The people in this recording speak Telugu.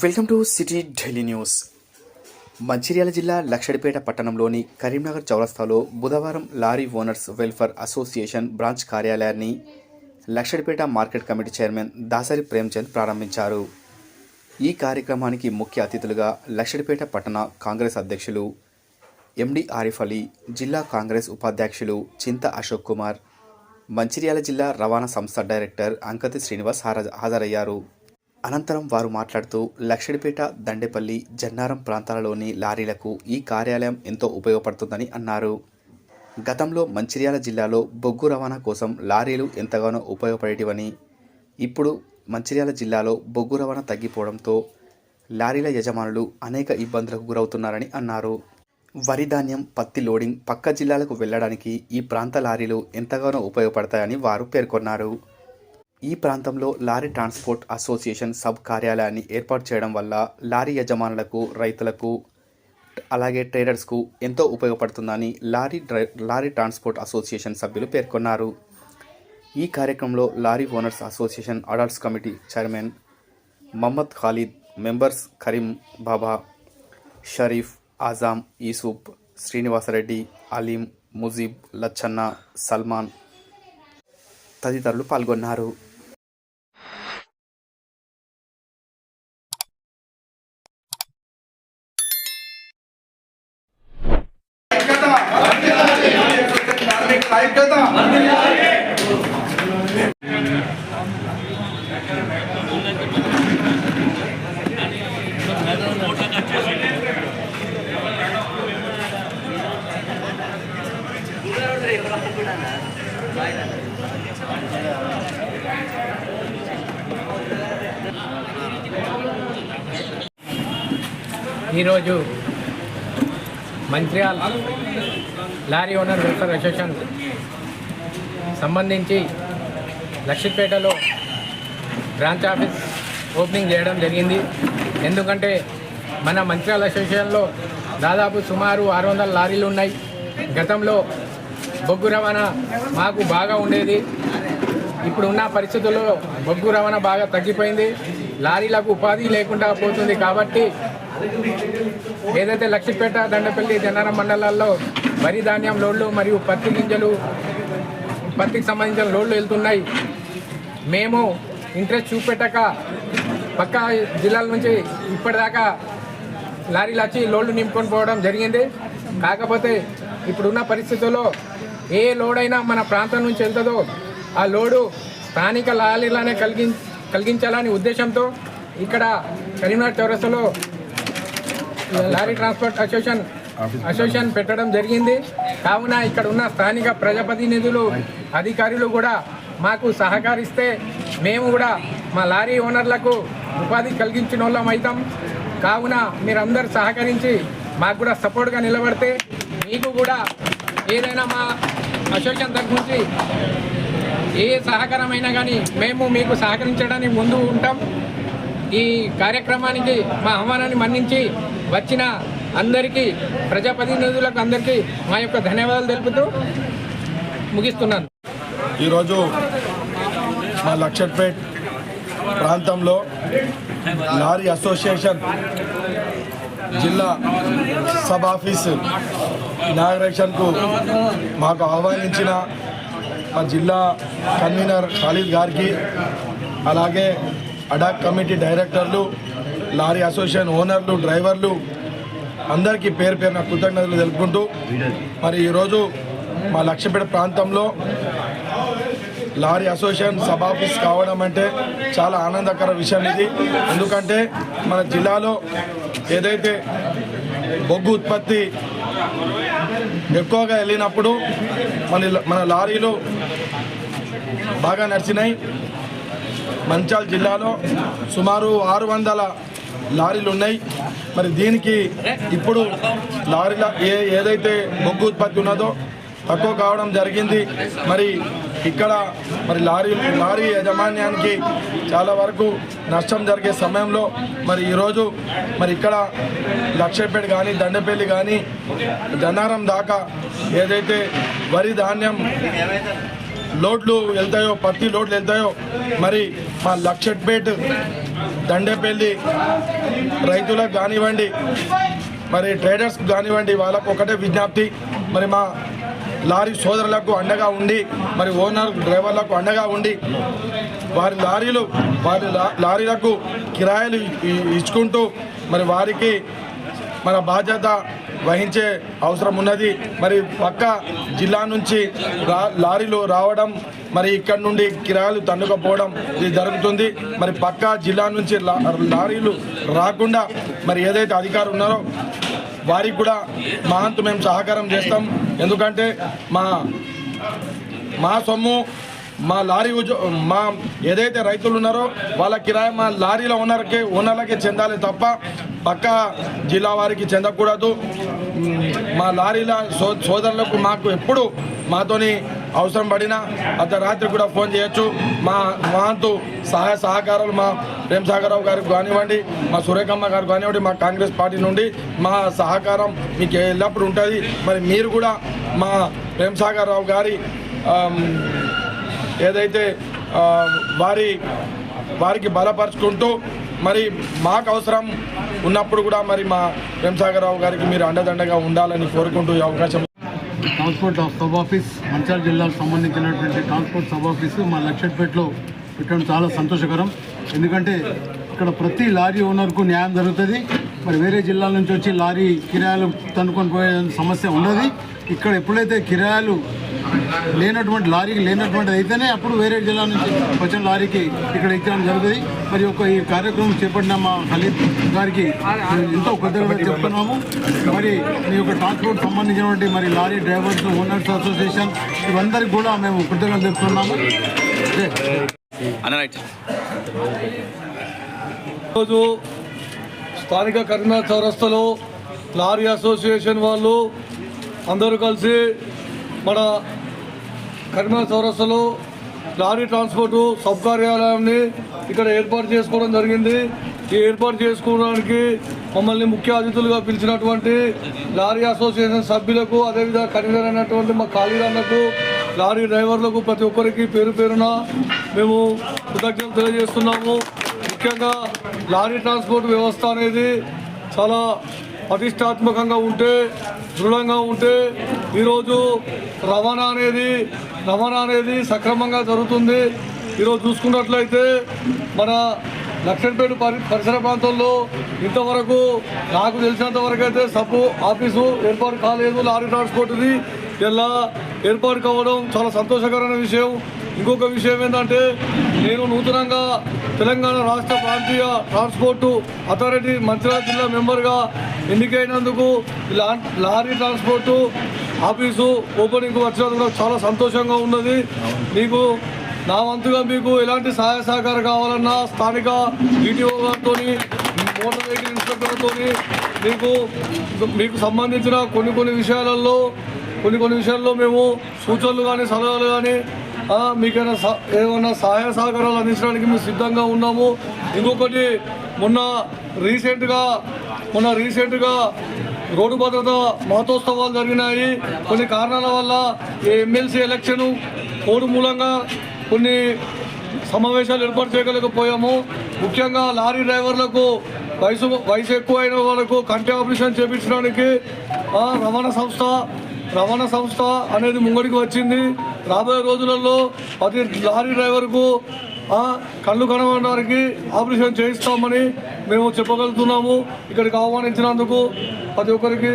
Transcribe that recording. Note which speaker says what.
Speaker 1: Welcome to city Delhi news. Mancherial జిల్లా లక్షడిపేట పట్టణంలోని కరీంనగర్ చౌరస్తాలో బుధవారం lorry owners welfare association branch కార్యాలయాన్ని Laxettipet market committee chairman Dasari Premchand ప్రారంభించారు. ఈ కార్యక్రమానికి ముఖ్య అతిథులుగా లక్షడిపేట పట్టణ కాంగ్రెస్ అధ్యక్షులు ఎండి ఆరిఫ్ అలీ జిల్లా కాంగ్రెస్ ఉపాధ్యక్షులు చింత అశోక్ కుమార్ మంచిర్యాల జిల్లా రవాణా సంస్థ డైరెక్టర్ అంకతి శ్రీనివాస్ హాజరయ్యారు. అనంతరం వారు మాట్లాడుతూ లక్షడిపేట దండేపల్లి జన్నారం ప్రాంతాలలోని లారీలకు ఈ కార్యాలయం ఎంతో ఉపయోగపడుతుందని అన్నారు. గతంలో మంచిర్యాల జిల్లాలో బొగ్గు రవాణా కోసం లారీలు ఎంతగానో ఉపయోగపడేటివని ఇప్పుడు మంచిర్యాల జిల్లాలో బొగ్గు రవాణా తగ్గిపోవడంతో లారీల యజమానులు అనేక ఇబ్బందులకు గురవుతున్నారని అన్నారు. వరి ధాన్యం పత్తి లోడింగ్ పక్క జిల్లాలకు వెళ్ళడానికి ఈ ప్రాంత లారీలు ఎంతగానో ఉపయోగపడతాయని వారు పేర్కొన్నారు. ఈ ప్రాంతంలో లారీ ట్రాన్స్పోర్ట్ అసోసియేషన్ సబ్ కార్యాలయాన్ని ఏర్పాటు చేయడం వల్ల లారీ యజమానులకు రైతులకు అలాగే ట్రేడర్స్కు ఎంతో ఉపయోగపడుతుందని lorry dry lorry transport association సభ్యులు పేర్కొన్నారు. ఈ కార్యక్రమంలో lorry owners association adults committee chairman Mohammed Khalid members Karim Baba Sharif Azam Yousuf Srinivasa Reddy Aleem Mujeeb Lachanna Salman తదితరులు పాల్గొన్నారు.
Speaker 2: ఐక్యత.
Speaker 3: ఈరోజు Mancherial lorry owner welfare association సంబంధించి లక్ష్మీపేటలో బ్రాంచ్ ఆఫీస్ ఓపెనింగ్ చేయడం జరిగింది. ఎందుకంటే మన మంచిర్యాల అసోసియేషన్లో దాదాపు సుమారు ఆరు వందల లారీలు ఉన్నాయి. గతంలో బొగ్గు రవాణా మాకు బాగా ఉండేది. ఇప్పుడున్న పరిస్థితుల్లో బొగ్గు రవాణా బాగా తగ్గిపోయింది. లారీలకు ఉపాధి లేకుండా పోతుంది కాబట్టి ఏదైతే లక్ష్మీపేట దండపల్లి జనారం మండలాల్లో వరి ధాన్యం లోడ్లు మరియు పత్తి గింజలు పత్తికి సంబంధించిన లోడ్లు వెళ్తున్నాయి. మేము ఇంట్రెస్ట్ చూపెట్టక పక్క జిల్లాల నుంచి ఇప్పటిదాకా లారీలు వచ్చి లోడ్లు నింపుకొని పోవడం జరిగింది. కాకపోతే ఇప్పుడున్న పరిస్థితుల్లో ఏ లోడ్ అయినా మన ప్రాంతం నుంచి వెళ్తుందో ఆ లోడు స్థానిక లారీలనే కలిగి కలిగించాలని ఉద్దేశంతో ఇక్కడ కరీంనగర్ చౌరస్తలో లారీ ట్రాన్స్పోర్ట్ అసోసియేషన్ అసోసియేషన్ పెట్టడం జరిగింది. కావున ఇక్కడ ఉన్న స్థానిక ప్రజాప్రతినిధులు అధికారులు కూడా మాకు సహకరిస్తే మేము కూడా మా లారీ ఓనర్లకు ఉపాధి కలిగించిన వాళ్ళం అవుతాం కావున మీరందరూ సహకరించి మాకు కూడా సపోర్ట్గా నిలబడితే మీకు కూడా ఏదైనా మా అసోసియేషన్ తరఫు నుంచి ఏ సహకారమైనా కానీ మేము మీకు సహకరించడానికి ముందు ఉంటాం. ఈ కార్యక్రమానికి మా ఆహ్వానాన్ని మన్నించి వచ్చిన అందరికీ ప్రజాప్రతినిధులకు అందరికీ మా యొక్క ధన్యవాదాలు తెలుపుతూ ముగిస్తున్నాను.
Speaker 2: ఈరోజు మా లక్షట్పేట్ ప్రాంతంలో లారీ అసోసియేషన్ జిల్లా సబ్ ఆఫీస్ ఇనాగరేషన్కు మాకు ఆహ్వానించిన మా జిల్లా కన్వీనర్ ఖాళీద్ గారికి అలాగే అడాక్ కమిటీ డైరెక్టర్లు లారీ అసోసియేషన్ ఓనర్లు డ్రైవర్లు అందరికీ పేరు పేరున కృతజ్ఞతలు తెలుపుకుంటూ మరి ఈరోజు మా లక్ష్మీపేట ప్రాంతంలో లారీ అసోసియేషన్ సబ్ ఆఫీస్ కావడం అంటే చాలా ఆనందకర విషయం ఇది. ఎందుకంటే మన జిల్లాలో ఏదైతే బొగ్గు ఉత్పత్తి ఎక్కువగా వెళ్ళినప్పుడు మన మన లారీలు బాగా నడిచినాయి. మంచాల్ జిల్లాలో సుమారు ఆరు వందల లారీలు ఉన్నాయి. మరి దీనికి ఇప్పుడు లారీల ఏ ఏదైతే బొగ్గు ఉత్పత్తి ఉన్నదో తక్కువ కావడం జరిగింది. మరి ఇక్కడ మరి లారీ లారీ యాజమాన్యానికి చాలా వరకు నష్టం జరిగే సమయంలో మరి ఈరోజు మరి ఇక్కడ లక్షపేట కానీ దండపల్లి కానీ ధనారం దాకా ఏదైతే వరి ధాన్యం లోడ్లు వెళ్తాయో పత్తి లోడ్లు వెళ్తాయో మరి మా లక్షట్పేట్ దండేపల్లి రైతులకు కానివ్వండి మరి ట్రేడర్స్ కానివ్వండి వాళ్ళకు ఒకటే విజ్ఞప్తి మరి మా లారీ సోదరులకు అండగా ఉండి మరి ఓనర్ డ్రైవర్లకు అండగా ఉండి వారి లారీలు వారి లా- లారీలకు కిరాయిలు ఇచ్చుకుంటూ మరి వారికి మన బాధ్యత వహించే అవసరం ఉన్నది. మరి పక్క జిల్లా నుంచి లారీలు రావడం మరి ఇక్కడ నుండి కిరాయిలు తన్నుకపోవడం ఇది జరుగుతుంది. మరి పక్క జిల్లా నుంచి లారీలు రాకుండా మరి ఏదైతే అధికారులు ఉన్నారో వారికి కూడా మా అంతు మేము సహకారం చేస్తాం. ఎందుకంటే మా మా సొమ్ము మా లారీ మా ఏదైతే రైతులు ఉన్నారో వాళ్ళ కిరాయి మా లారీల ఓనర్కి ఓనర్లకి చెందాలి తప్ప పక్క జిల్లా వారికి చెందకూడదు. మా లారీల సో సోదరులకు మాకు ఎప్పుడు మాతోని అవసరం పడినా అర్ధరాత్రి కూడా ఫోన్ చేయొచ్చు. మా మాతో సహాయ సహకారాలు మా ప్రేమ్ సాగరరావు గారికి కానివ్వండి మా సురేఖమ్మ గారు కానివ్వండి మా కాంగ్రెస్ పార్టీ నుండి మా సహకారం మీకు ఎల్లప్పుడూ ఉంటుంది. మరి మీరు కూడా మా ప్రేమ్ సాగరరావు గారి ఏదైతే వారి వారికి బలపరుచుకుంటూ మరి మాకు అవసరం ఉన్నప్పుడు కూడా మరి మా ప్రేమసాగరరావు గారికి మీరు అండదండగా ఉండాలని కోరుకుంటూ అవకాశం
Speaker 4: ట్రాన్స్పోర్ట్ సబ్ ఆఫీస్ మంచాల జిల్లాకు సంబంధించినటువంటి ట్రాన్స్పోర్ట్ సబ్ ఆఫీసు మా లక్షట్పేటలో పెట్టడం చాలా సంతోషకరం. ఎందుకంటే ఇక్కడ ప్రతి లారీ ఓనర్కు న్యాయం జరుగుతుంది. మరి వేరే జిల్లాల నుంచి వచ్చి లారీ కిరాయాలు తనుకొని పోయే సమస్య ఉండదు. ఇక్కడ ఎప్పుడైతే కిరాయాలు లేనటువంటి లారీకి లేనటువంటిది అయితేనే అప్పుడు వేరే జిల్లా నుంచి వచ్చిన లారీకి ఇక్కడ ఇచ్చడం జరుగుతుంది. మరి ఒక ఈ కార్యక్రమం చేపట్టిన మా ఖలీద్ గారికి ఎంతో కృతజ్ఞత చెప్తున్నాము. మరి మీ యొక్క ట్రాన్స్పోర్ట్ సంబంధించినటువంటి మరి లారీ డ్రైవర్స్ ఓనర్స్ అసోసియేషన్ ఇవందరికి కూడా మేము కృతజ్ఞతలు చెప్తున్నాము.
Speaker 5: ఈరోజు స్థానిక కరీంనగర్ చౌరస్తలో లారీ అసోసియేషన్ వాళ్ళు అందరూ కలిసి మన కరీంనగర్ చౌరస్తలో లారీ ట్రాన్స్పోర్టు సబ్ కార్యాలయాన్ని ఇక్కడ ఏర్పాటు చేసుకోవడం జరిగింది. ఈ ఏర్పాటు చేసుకోవడానికి మమ్మల్ని ముఖ్య అతిథులుగా పిలిచినటువంటి లారీ అసోసియేషన్ సభ్యులకు అదేవిధంగా కన్వీనర్ అయినటువంటి మా ఖాళీదారులకు లారీ డ్రైవర్లకు ప్రతి ఒక్కరికి పేరు పేరున మేము కృతజ్ఞతలు తెలియజేస్తున్నాము. ముఖ్యంగా లారీ ట్రాన్స్పోర్ట్ వ్యవస్థ అనేది చాలా ప్రతిష్టాత్మకంగా ఉంటే దృఢంగా ఉంటే ఈరోజు రవాణా అనేది రవాణా అనేది సక్రమంగా జరుగుతుంది. ఈరోజు చూసుకున్నట్లయితే మన లక్షణపేట పరి పరిసర ప్రాంతంలో ఇంతవరకు నాకు తెలిసినంత వరకు అయితే సబ్బు ఆఫీసు ఏర్పాటు కాలేదు లారీ ట్రాన్స్పోర్ట్ది ఇలా ఏర్పాటు కావడం చాలా సంతోషకరమైన విషయం. ఇంకొక విషయం ఏంటంటే నేను నూతనంగా తెలంగాణ రాష్ట్ర ప్రాంతీయ ట్రాన్స్పోర్టు అథారిటీ మంచిర్యాల జిల్లా మెంబర్గా ఎన్నికైనందుకు లా- లారీ ట్రాన్స్పోర్టు ఆఫీసు ఓపెనింగ్ వచ్చినందుకు నాకు చాలా సంతోషంగా ఉన్నది. మీకు నా వంతుగా మీకు ఎలాంటి సహాయ సహకారం కావాలన్నా స్థానిక ఈటీఓ గారితో మోటార్ వెహికల్ ఇన్స్పెక్టర్తో మీకు మీకు సంబంధించిన కొన్ని కొన్ని విషయాలలో కొన్ని కొన్ని విషయాల్లో మేము సూచనలు కానీ సలహాలు కానీ మీకైనా స- ఏమైనా సహాయ సహకారాలు అందించడానికి మేము సిద్ధంగా ఉన్నాము. ఇంకొకటి మొన్న రీసెంట్గా మొన్న రీసెంట్గా రోడ్డు భద్రత మహోత్సవాలు జరిగినాయి. కొన్ని కారణాల వల్ల ఈ ఎమ్మెల్సీ ఎలక్షన్ కోడు మూలంగా కొన్ని సమావేశాలు ఏర్పాటు చేయగలేకపోయాము ముఖ్యంగా లారీ డ్రైవర్లకు వయసు వయసు ఎక్కువైన వాళ్ళకు కంటి ఆపరేషన్ చేపించడానికి రవాణా సంస్థ రవాణా సంస్థ అనేది ముంగడికి వచ్చింది. రాబోయే రోజులలో ప్రతి లారీ డ్రైవర్కు కళ్ళు కనబడడానికి ఆపరేషన్ చేయిస్తామని మేము చెప్పగలుగుతున్నాము. ఇక్కడికి ఆహ్వానించినందుకు ప్రతి ఒక్కరికి